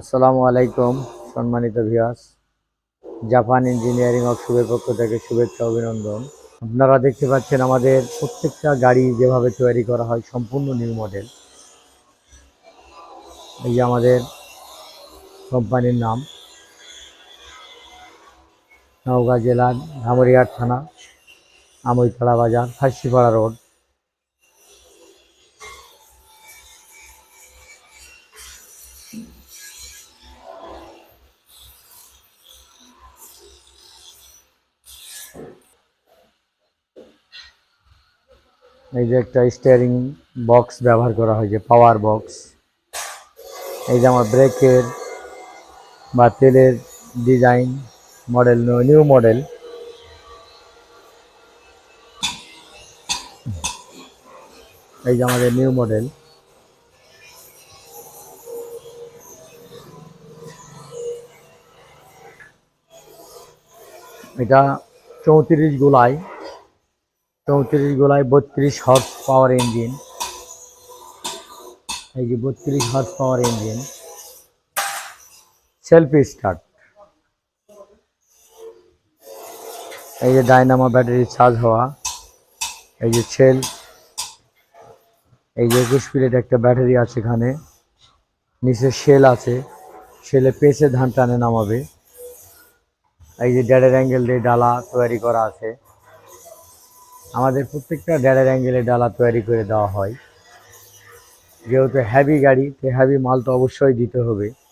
আসসালামু আলাইকুম, সম্মানিত ভিউয়ার্স জাপান ইঞ্জিনিয়ারিং ওয়ার্কশপের পক্ষ থেকে শুভেচ্ছা, অভিনন্দন। আপনারা দেখতে পাচ্ছেন আমাদের প্রত্যেকটা গাড়ি যেভাবে তৈরি করা হয়, সম্পূর্ণ নিউ মডেল এই যে আমাদের কোম্পানির নাম। নওগাঁ জেলার ধামরিহাট থানা আমইতলা বাজার, ফাঁসিপাড়া রোড। এই যে একটা স্টিয়ারিং বক্স ব্যবহার করা হয়, যে পাওয়ার বক্স এই যে আমার ব্রেকের বা তেলের ডিজাইন মডেল নিউ মডেল এই যে আমাদের নিউ মডেল এটা চৌত্রিশ গোলায় চৌত্রিশ গোলায় বত্রিশ হর্স পাওয়ার ইঞ্জিন এই যে বত্রিশ horse power engine self start এই যে ডায়নামা ব্যাটারি চার্জ হওয়া। এই যে সেল এই যে একুশ প্লেট একটা ব্যাটারি আছে এখানে। নিচে সেল আছে। সেলে পেছে ধান টানে নামাবে। এই যে ড্যাডের অ্যাঙ্গেল দিয়ে ডালা তৈরি করা আছে। আমাদের প্রত্যেকটা ড্যাডের অ্যাঙ্গেলে ডালা তৈরি করে দেওয়া হয়। যেহেতু হ্যাভি গাড়ি, তো হ্যাভি মাল তো অবশ্যই দিতে হবে।